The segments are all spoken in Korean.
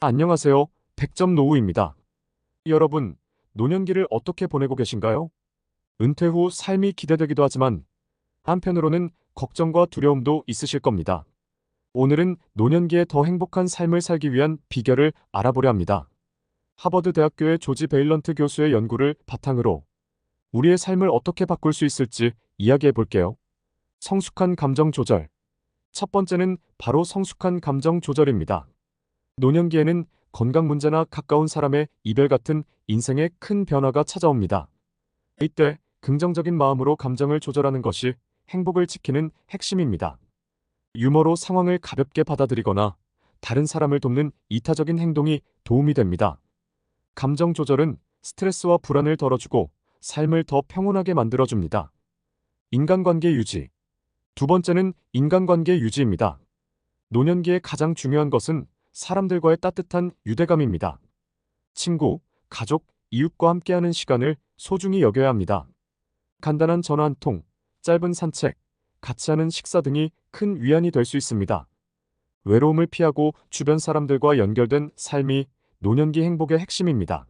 안녕하세요. 100점 노우입니다. 여러분, 노년기를 어떻게 보내고 계신가요? 은퇴 후 삶이 기대되기도 하지만 한편으로는 걱정과 두려움도 있으실 겁니다. 오늘은 노년기에 더 행복한 삶을 살기 위한 비결을 알아보려 합니다. 하버드 대학교의 조지 베일런트 교수의 연구를 바탕으로 우리의 삶을 어떻게 바꿀 수 있을지 이야기해 볼게요. 성숙한 감정 조절. 첫 번째는 바로 성숙한 감정 조절입니다. 노년기에는 건강 문제나 가까운 사람의 이별 같은 인생에 큰 변화가 찾아옵니다. 이때 긍정적인 마음으로 감정을 조절하는 것이 행복을 지키는 핵심입니다. 유머로 상황을 가볍게 받아들이거나 다른 사람을 돕는 이타적인 행동이 도움이 됩니다. 감정 조절은 스트레스와 불안을 덜어주고 삶을 더 평온하게 만들어줍니다. 인간관계 유지. 두 번째는 인간관계 유지입니다. 노년기에 가장 중요한 것은 사람들과의 따뜻한 유대감입니다. 친구, 가족, 이웃과 함께하는 시간을 소중히 여겨야 합니다. 간단한 전화 한 통, 짧은 산책, 같이 하는 식사 등이 큰 위안이 될 수 있습니다. 외로움을 피하고 주변 사람들과 연결된 삶이 노년기 행복의 핵심입니다.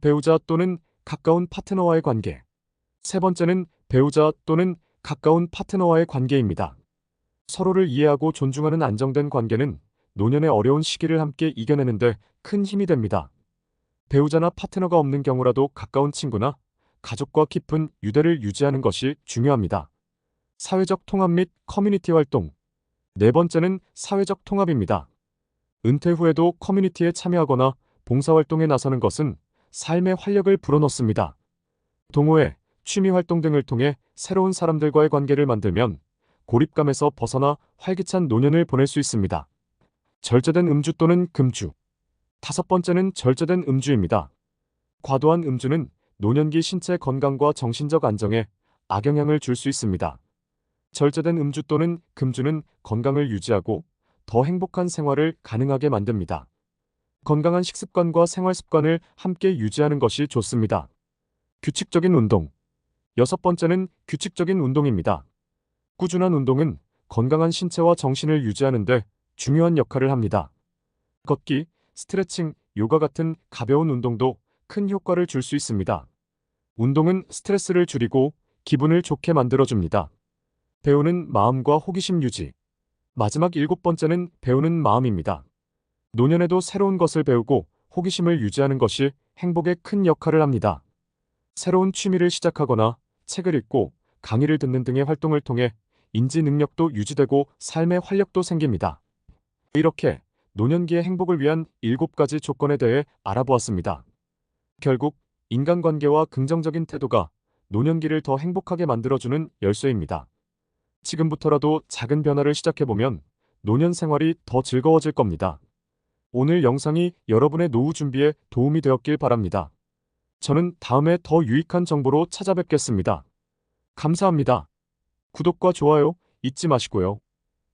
배우자 또는 가까운 파트너와의 관계. 세 번째는 배우자 또는 가까운 파트너와의 관계입니다. 서로를 이해하고 존중하는 안정된 관계는 노년의 어려운 시기를 함께 이겨내는데 큰 힘이 됩니다. 배우자나 파트너가 없는 경우라도 가까운 친구나 가족과 깊은 유대를 유지하는 것이 중요합니다. 사회적 통합 및 커뮤니티 활동. 네 번째는 사회적 통합입니다. 은퇴 후에도 커뮤니티에 참여하거나 봉사활동에 나서는 것은 삶의 활력을 불어넣습니다. 동호회, 취미 활동 등을 통해 새로운 사람들과의 관계를 만들면 고립감에서 벗어나 활기찬 노년을 보낼 수 있습니다. 절제된 음주 또는 금주. 다섯 번째는 절제된 음주입니다. 과도한 음주는 노년기 신체 건강과 정신적 안정에 악영향을 줄 수 있습니다. 절제된 음주 또는 금주는 건강을 유지하고 더 행복한 생활을 가능하게 만듭니다. 건강한 식습관과 생활 습관을 함께 유지하는 것이 좋습니다. 규칙적인 운동. 여섯 번째는 규칙적인 운동입니다. 꾸준한 운동은 건강한 신체와 정신을 유지하는데 중요한 역할을 합니다. 걷기, 스트레칭, 요가 같은 가벼운 운동도 큰 효과를 줄 수 있습니다. 운동은 스트레스를 줄이고 기분을 좋게 만들어줍니다. 배우는 마음과 호기심 유지. 마지막 일곱 번째는 배우는 마음입니다. 노년에도 새로운 것을 배우고 호기심을 유지하는 것이 행복에 큰 역할을 합니다. 새로운 취미를 시작하거나 책을 읽고 강의를 듣는 등의 활동을 통해 인지 능력도 유지되고 삶의 활력도 생깁니다. 이렇게 노년기의 행복을 위한 일곱 가지 조건에 대해 알아보았습니다. 결국 인간관계와 긍정적인 태도가 노년기를 더 행복하게 만들어주는 열쇠입니다. 지금부터라도 작은 변화를 시작해보면 노년 생활이 더 즐거워질 겁니다. 오늘 영상이 여러분의 노후 준비에 도움이 되었길 바랍니다. 저는 다음에 더 유익한 정보로 찾아뵙겠습니다. 감사합니다. 구독과 좋아요 잊지 마시고요.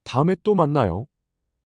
다음에 또 만나요.